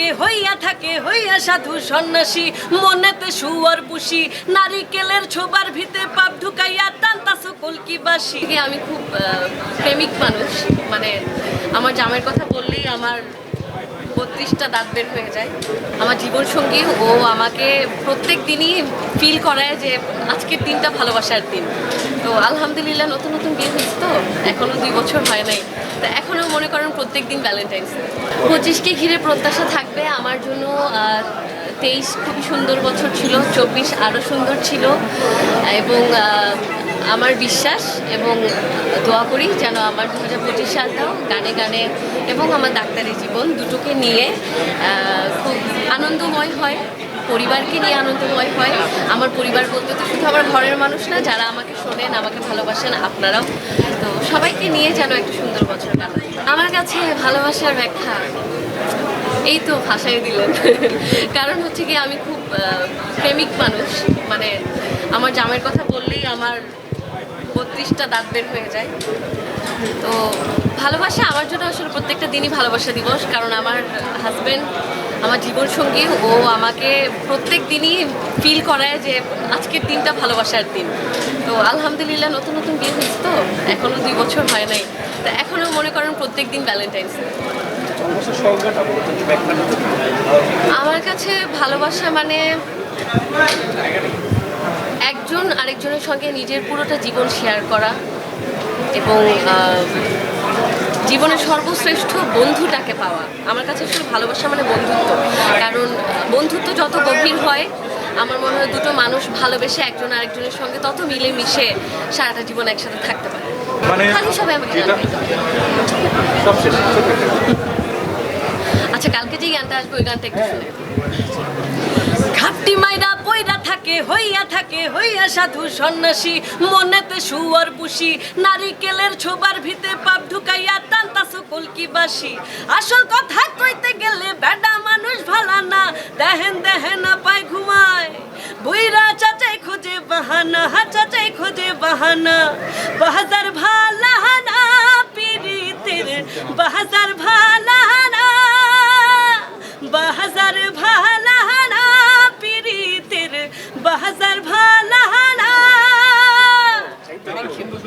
থাকে, হইয়া থাকে, হইয়া সাধু সন্ন্যাসী। মনেতে সুয়ার পুষি, নারিকেলের ছোবার ভিতে পাপ ঢুকাইয়া টানতা সকল কি বাসি। আমি খুব প্রেমিক মানুষ। মানে আমার জামের কথা বললেই আমার বত্রিশটা দাঁত বের হয়ে যায়। আমার জীবন সঙ্গী ও আমাকে প্রত্যেক দিনই ফিল করায় যে আজকের দিনটা ভালোবাসার দিন। তো আলহামদুলিল্লাহ, নতুন নতুন বিয়ে হয়েছে তো এখনও দুই বছর হয় নাই। তো এখনও মনে করেন প্রত্যেক দিন ভ্যালেন্টাইন্স পঁচিশকে ঘিরে প্রত্যাশা থাকবে, আমার জন্য তেইশ খুবই সুন্দর বছর ছিল, চব্বিশ আরও সুন্দর ছিল। এবং আমার বিশ্বাস এবং দোয়া করি যেন আমার দু হাজার পঁচিশ সালটাও গানে গানে এবং আমার ডাক্তারি জীবন দুটোকে নিয়ে খুব আনন্দময় হয়, পরিবারকে নিয়ে আনন্দময় হয়। আমার পরিবার বলতে তো শুধু আমার ঘরের মানুষ না, যারা আমাকে শোনেন, আমাকে ভালোবাসেন, আপনারাও। তো সবাইকে নিয়ে যেন একটা সুন্দর বছর কাটায় আমার কাছে ভালোবাসার ব্যাখ্যা এই তো ভাষায় দিলেন। কারণ হচ্ছে কি, আমি খুব প্রেমিক মানুষ। মানে আমার জামের কথা বললেই আমার বত্রিশটা দাঁত বের হয়ে যায়। তো ভালোবাসা আমার জন্য আসলে প্রত্যেকটা দিনই ভালোবাসা দিবস, কারণ আমার হাজব্যান্ড আমার জীবন সঙ্গী, ও আমাকে প্রত্যেক দিনই ফিল করায় যে আজকের দিনটা ভালোবাসার দিন। তো আলহামদুলিল্লাহ নতুন নতুন বিয়ে হয়েছে তো এখনও দুই বছর হয় নাই। তো এখনও মনে করেন প্রত্যেক দিন ভ্যালেন্টাইন্স? আমার কাছে ভালোবাসা মানে একজন আরেকজনের সঙ্গে নিজের পুরোটা জীবন শেয়ার করা এবং জীবনের সর্বশ্রেষ্ঠ বন্ধুটাকে পাওয়া। আমার কাছে আসলে ভালোবাসা মানে বন্ধুত্ব। কারণ বন্ধুত্ব যত গভীর হয় আমার মনে হয় দুটো মানুষ ভালোবেসে একজন আরেকজনের সঙ্গে তত মিলে মিশে সারাটা জীবন একসাথে থাকতে পারে। মানে খালি সবাই আমাকে। আচ্ছা কালকে যে গানটা আসবে ওই গানটা একটু শুনে। কে হইয়া সাধু সন্ন্যাসী? মনেতে সুয়ার বুসি নারিকেলের ছোবার ভিতে পাপ ঢুকাইয়া টানতা সকল কি বাসি? আসল কথা কইতে গেলে বেডা মানুষ ভালা না, দেহেন দেহেন না পায় ঘুমায়। বুইরা চাচাই খোঁজে বাহানা চাচাই খোঁজে বাহানা। বাহাজার ভালাহানা পিরিতের বাহাজার ভালাহানা বাহাজার ভালাহানা পিরিতের বাহাজার